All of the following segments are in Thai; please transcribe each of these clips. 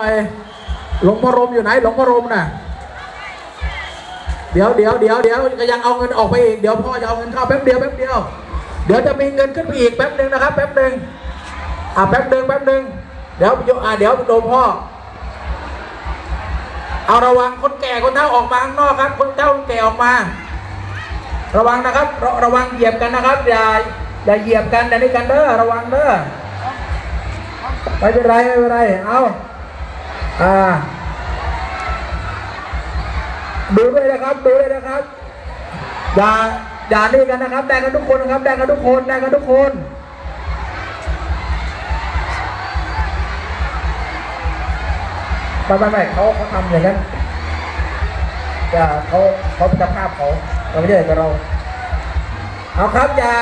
น่อยหลวงพ่อรมอยู่ไหนหลวงพ่อรมน่ะ เดี๋ยวเดี๋ยวเดี๋ยวเดี๋ยวยังเอาเงินออกไปอีกเดี๋ยวพ่อจะเอาเงินเข้าแป๊บเดียวแป๊บเดียว เดี๋ยวจะมีเงินขึ้นไปอีกแป๊บหนึ่งนะครับแป๊บหนึ่งอ่าแป๊บหนึ่งแป๊บหนึ่งเดี๋ยวโยอ่าเดี๋ยวโดมพ่อเอาระวังคนแก่คนเฒ่าออกมาข้างนอกครับ คนเฒ่าคนแก่ออกมา ระวังนะครับระระวังเหยียบกันนะครับอย่าอย่าเหยียบกันอย่านี่กันเด้อระวังเด้อไม่เป็นไรไม่เป็นไรเอา อ่า ดูด้วยนะครับ ดูด้วยนะครับ อย่า อย่านี่กันนะครับ ได้กันทุกคนนะครับ ได้กันทุกคน ได้กันทุกคนไม่ไม่ไม่เขาเขาทำอย่างนั้นอย่าเขาเขาเป็นเจ้าภาพเขาเราไม่ใช่กับเรา เอาครับอย่า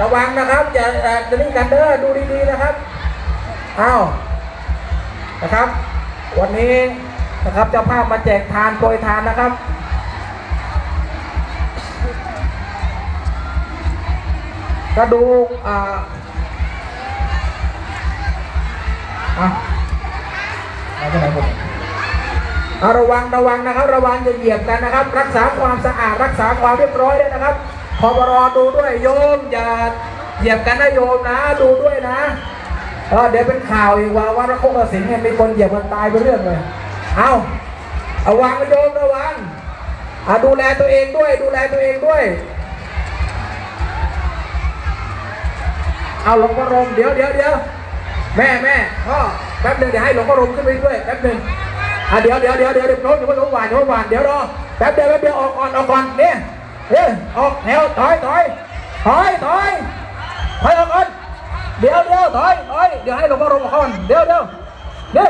ระวังนะครับอย่าอย่าจะนี่กันเด้อดูดีๆนะครับ เอานะครับ วันนี้นะครับเจ้าภาพมาแจกทานโปรยทานนะครับ กระดูกอ่าอะมาที่ไหนผมอะระวังระวังนะครับ ระวังจะเหยียบกันนะครับ รักษาความสะอาดรักษาความเรียบร้อยด้วยนะครับพบรอดูด้วยโยมอย่าเหยียบกันนะโยมนะ ดูด้วยนะ เดี๋ยวเป็นข่าวอีกว่าวัดพระโคกสิงห์เนี่ยมีคนเหยียบกันตายไปเรื่องเลย เอาเอาวางนะโยมระวังอะดูแลตัวเองด้วย ดูแลตัวเองด้วย เอาหลวงพ่อรมเดี๋ยวเดี๋ยวเดี๋ยวแม่แม่พ่อแป๊บหนึงเดี๋ยวให้หลวงพ่อรมขึ้นไปด้วยแป๊บหนึงอะเดี๋ยวเดี๋ยวเดี๋ยวเดี๋ยวเดี๋ยวโน้ตอยู่ว่าหลวงหวานหลวงหวานเดี๋ยวรอแป๊บเดียวแป๊บเดียวออกก่อนออกก่อนเนี่ยเฮ้ยออกแถวถอยถอยถอยถอยถอยออกก่อน เดี๋ยวเดี๋ยวถอยถอยเดี๋ยวให้หลวงพ่อรมออกก่อนเดี๋ยวเดี๋ยวนี่